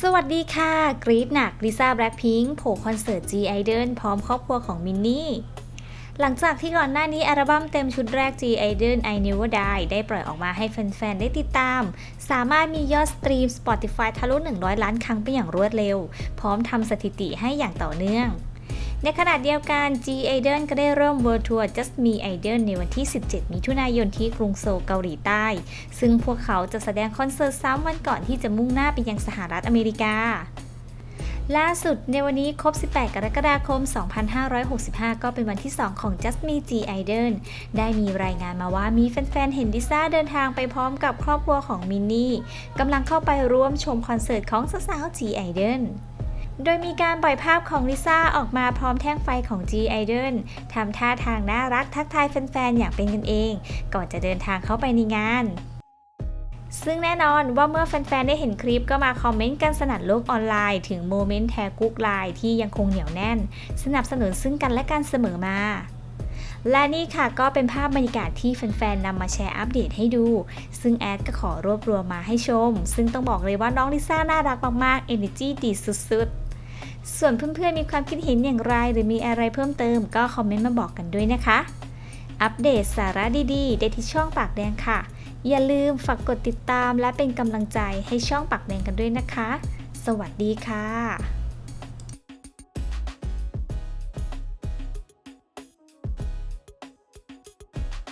สวัสดีค่ะ กรีดหนักลิซ่าแบล็คพิงค์โผล่คอนเสิร์ต G Idol พร้อมครอบครัวของมินนี่ หลังจากที่ก่อนหน้านี้อัลบั้มเต็มชุดแรก G Idol I Never Die ได้ปล่อยออกมาให้แฟน ๆ ได้ติดตาม สามารถมียอดสตรีม Spotify ทะลุ 100 ล้านครั้งไปอย่างรวดเร็ว พร้อมทำสถิติให้อย่างต่อเนื่อง ในขณะเดียวกัน G Idol ก็ได้เริ่ม World Tour Just Me Idol ในวันที่ 17 มิถุนายนที่กรุงโซลเกาหลีใต้ ซึ่งพวกเขาจะแสดงคอนเสิร์ตซ้ำวันก่อนที่จะมุ่งหน้าไปยังสหรัฐอเมริกาล่าสุดในวันนี้ครบ 18 กรกฎาคม 2565 ก็เป็นวันที่ 2 ของ Just Me G Idol ได้มีรายงานมาว่ามีแฟนๆ เห็นลิซ่าเดินทางไปพร้อมกับครอบครัวของมินนี่กำลังเข้าไปร่วมชมคอนเสิร์ตของสาวๆ G Idol โดยมีการปล่อยภาพของลิซ่าออกมาพร้อมแท่งไฟของ G Idol ทำท่าทางน่ารักทักทายแฟนๆ อย่างเป็นกันเอง ก่อนจะเดินทางเข้าไปในงาน ซึ่งแน่นอนว่าเมื่อแฟนๆ ได้เห็นคลิปก็มาคอมเมนต์กันสนั่นโลกออนไลน์ถึงโมเมนต์แทกุ๊กไลน์ที่ยังคงเหนียวแน่น สนับสนุนซึ่งกันและกันเสมอมา และนี่ค่ะก็เป็นภาพบรรยากาศที่แฟนๆนำมาแชร์อัปเดตให้ดู ซึ่งแอดก็ขอรวบรวมมาให้ชม ซึ่งต้องบอกเลยว่าน้องลิซ่าน่ารักมากๆ Energy ดีสุดๆ ส่วนเพื่อนๆมีความคิดเห็นอย่างไร หรือมีอะไรเพิ่มเติม ก็คอมเมนต์มาบอกกันด้วยนะคะ อัปเดตสาระดีๆ ได้ที่ช่องปากแดงค่ะ อย่าลืมฝากกดติดตามและเป็นกำลังใจให้ช่องปากแดงกันด้วยนะคะ สวัสดีค่ะ